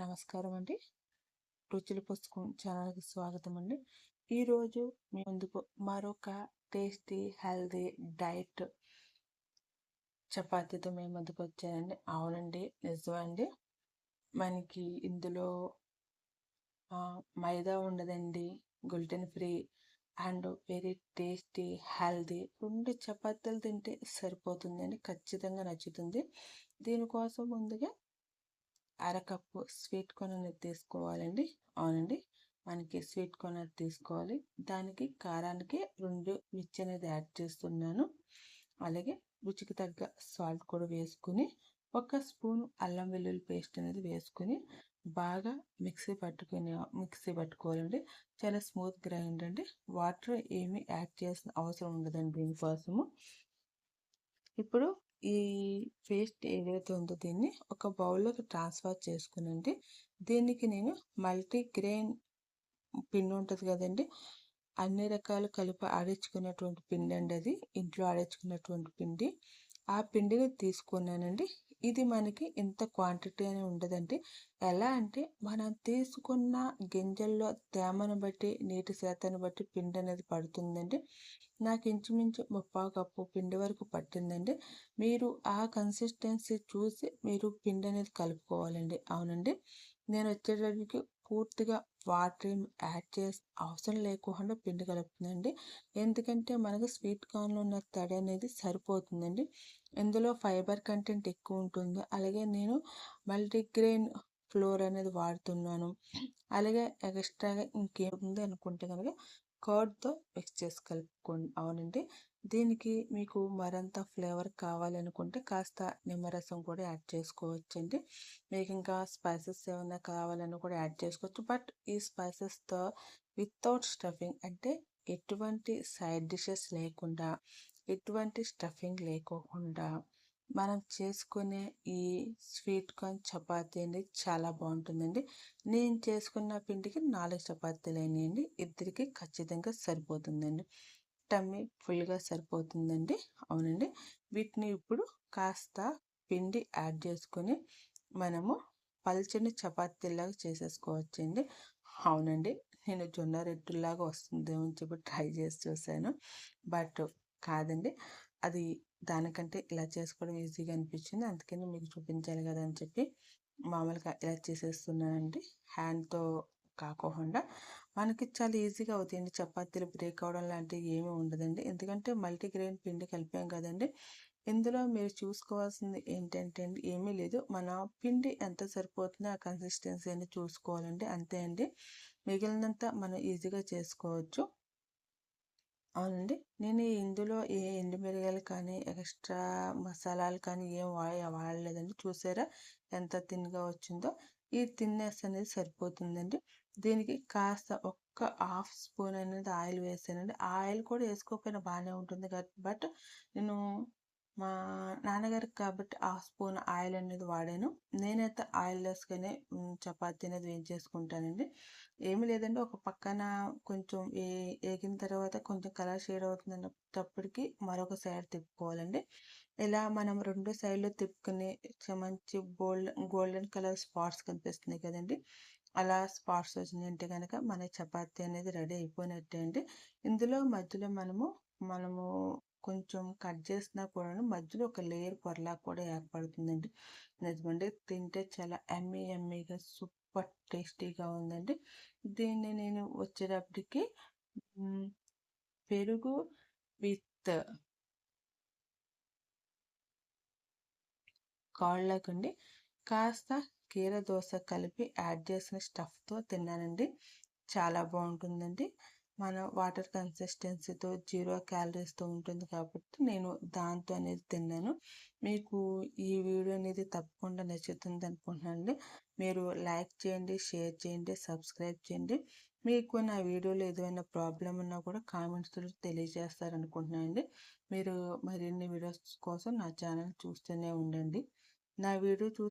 నమస్కారం అండి. రుచుల పుస్తకం ఛానల్కి స్వాగతం అండి. ఈరోజు మీ ముందుకు మరొక టేస్టీ హెల్దీ డైట్ చపాతీతో మేము ముందుకు వచ్చానండి. అవునండి నిజమండి మనకి ఇందులో మైదా ఉండదండి gluten free and very tasty healthy రెండు చపాతీలు తింటే సరిపోతుందండి ఖచ్చితంగా నచ్చుతుంది. దీనికోసం ముందుగా అరకప్పు స్వీట్ కార్న్ అనేది తీసుకోవాలండి. అవునండి. మనకి స్వీట్ కార్న్ తీసుకోవాలి. దానికి కారానికి రెండు మిర్చి అనేది యాడ్ చేస్తున్నాను. అలాగే రుచికి తగ్గ సాల్ట్ కూడా వేసుకుని ఒక స్పూన్ అల్లం వెల్లుల్లి పేస్ట్ అనేది వేసుకుని బాగా మిక్సీ పట్టుకుని మిక్సీ పట్టుకోవాలండి. చాలా స్మూత్ గ్రైండ్ అండి. వాటర్ ఏమీ యాడ్ చేసిన అవసరం ఉండదండి దీనికోసము. ఇప్పుడు ఈ పేస్ట్ ఏదైతే ఉందో దీన్ని ఒక బౌల్లోకి ట్రాన్స్ఫర్ చేసుకునండి. దీనికి నేను మల్టీగ్రెయిన్ పిండి ఉంటుంది కదండి అన్ని రకాలు కలిపి ఆడించుకున్నటువంటి పిండి అండి అది. ఇంట్లో ఆడించుకున్నటువంటి పిండి. ఆ పిండిని తీసుకున్నానండి. ఇది మనకి ఇంత క్వాంటిటీ అని ఉండదండి. ఎలా అంటే మనం తీసుకున్న గింజల్లో తేమను బట్టి నీటి శాతాన్ని బట్టి పిండి అనేది పడుతుందండి. నాకు ఇంచుమించు ముప్పా కప్పు పిండి వరకు పట్టిందండి. మీరు ఆ కన్సిస్టెన్సీ చూసి మీరు పిండి అనేది కలుపుకోవాలండి. అవునండి? నేను వచ్చేటప్పటికి పూర్తిగా వాటర్ యాడ్ చేసి అవసరం లేకుండా పిండి కలుపుతుందండి. ఎందుకంటే మనకు స్వీట్ కార్న్లో ఉన్న తడి అనేది సరిపోతుందండి. ఇందులో ఫైబర్ కంటెంట్ ఎక్కువ ఉంటుంది. అలాగే నేను మల్టీగ్రెయిన్ ఫ్లోర్ అనేది వాడుతున్నాను. అలాగే ఎక్స్ట్రాగా ఇంకేముంది అనుకుంటే కనుక కర్డ్తో మిక్స్ చేసి కలుపుకోండి. అవునండి. దీనికి మీకు మరింత ఫ్లేవర్ కావాలనుకుంటే కాస్త నిమ్మరసం కూడా యాడ్ చేసుకోవచ్చండి. మీకు ఇంకా స్పైసెస్ ఏమైనా కావాలని కూడా యాడ్ చేసుకోవచ్చు. బట్ ఈ స్పైసెస్తో వితౌట్ స్టఫింగ్ అంటే ఎటువంటి సైడ్ డిషెస్ లేకుండా ఎటువంటి స్టఫింగ్ లేకోకుండా మనం చేసుకునే ఈ స్వీట్ కార్న్ చపాతీ అనేది చాలా బాగుంటుందండి. నేను చేసుకున్న పిండికి నాలుగు చపాతీలు అయినాయండి ఇద్దరికి ఖచ్చితంగా సరిపోతుందండి. టమ్మీ ఫుల్గా సరిపోతుందండి. అవునండి. వీటిని ఇప్పుడు కాస్త పిండి యాడ్ చేసుకొని మనము పల్చని చపాతీలాగా చేసేసుకోవచ్చండి. అవునండి. నేను జొన్న రెట్టులాగా వస్తుందేమో చెప్పి ట్రై చేసి చూశాను బట్ కాదండి. అది దానికంటే ఇలా చేసుకోవడం ఈజీగా అనిపించింది. అందుకని మీకు చూపించాలి కదా అని చెప్పి మామూలుగా ఇలా చేసేస్తున్నానండి. హ్యాండ్తో కాకోకుండా మనకి చాలా ఈజీగా అవుతాయండి. చపాతీలు బ్రేక్ అవడం లాంటివి ఏమీ ఉండదండి. ఎందుకంటే మల్టీగ్రెయిన్ పిండి కలిపాం కదండి. ఇందులో మీరు చూసుకోవాల్సింది ఏంటంటే అండి ఏమీ లేదు. మన పిండి ఎంత సరిపోతుందో ఆ కన్సిస్టెన్సీ అని చూసుకోవాలండి. అంతే అండి. మిగిలినంత మనం ఈజీగా చేసుకోవచ్చు. అవునండి. నేను ఇందులో ఏ ఎండుమిరగాయలు కానీ ఎక్స్ట్రా మసాలాలు కానీ ఏం వాడ వాడలేదండి. చూసారా? ఎంత తిన్గా వచ్చిందో. ఈ తిన్నెస్ అనేది సరిపోతుందండి. దీనికి కాస్త ఒక్క హాఫ్ స్పూన్ అనేది ఆయిల్ వేసానండి. ఆయిల్ కూడా వేసుకోకపోయినా బాగానే ఉంటుంది బట్ నేను మా నాన్నగారికి కాబట్టి హాఫ్ స్పూన్ ఆయిల్ అనేది వాడాను. నేనైతే ఆయిల్ లెస్గానే చపాతీ అనేది వేయించేసుకుంటానండి. ఏమి లేదండి ఒక పక్కన కొంచెం ఏ ఏగిన తర్వాత కొంచెం కలర్ షేడ్ అవుతుంది అవుతుందన్నప్పటికీ మరొక సైడ్ తిప్పుకోవాలండి. ఇలా మనం రెండు సైడ్లు తిప్పుకుని మంచి గోల్డ్ గోల్డెన్ కలర్ స్పాట్స్ కనిపిస్తున్నాయి కదండి. అలా స్పాట్స్ వచ్చినాయంటే కనుక మన చపాతీ అనేది రెడీ అయిపోయినట్టే అండి. ఇందులో మధ్యలో మనము మనము కొంచెం కట్ చేసినా కూడా మధ్యలో ఒక లేయర్ పొరలా కూడా ఏర్పడుతుందండి. నిజమండి తింటే చాలా ఎమ్మీ ఎమ్మీగా సూపర్ టేస్టీగా ఉందండి. దీన్ని నేను వచ్చేటప్పటికి పెరుగు విత్ కాళ్ళకుండి. కాస్త కీర దోశ కలిపి యాడ్ చేసిన స్టఫ్తో తిన్నానండి. చాలా బాగుంటుందండి. మన వాటర్ కన్సిస్టెన్సీతో జీరో క్యాలరీస్తో ఉంటుంది కాబట్టి నేను దాంతో అనేది తిన్నాను. మీకు ఈ వీడియో అనేది తప్పకుండా నచ్చుతుంది అనుకుంటున్నానండి. మీరు లైక్ చేయండి షేర్ చేయండి సబ్స్క్రైబ్ చేయండి. మీకు నా వీడియోలో ఏదైనా ప్రాబ్లం ఉన్నా కూడా కామెంట్స్లో తెలియజేస్తారనుకుంటున్నానండి. మీరు మరిన్ని వీడియోస్ కోసం నా ఛానల్ చూస్తూనే ఉండండి. నా వీడియో చూ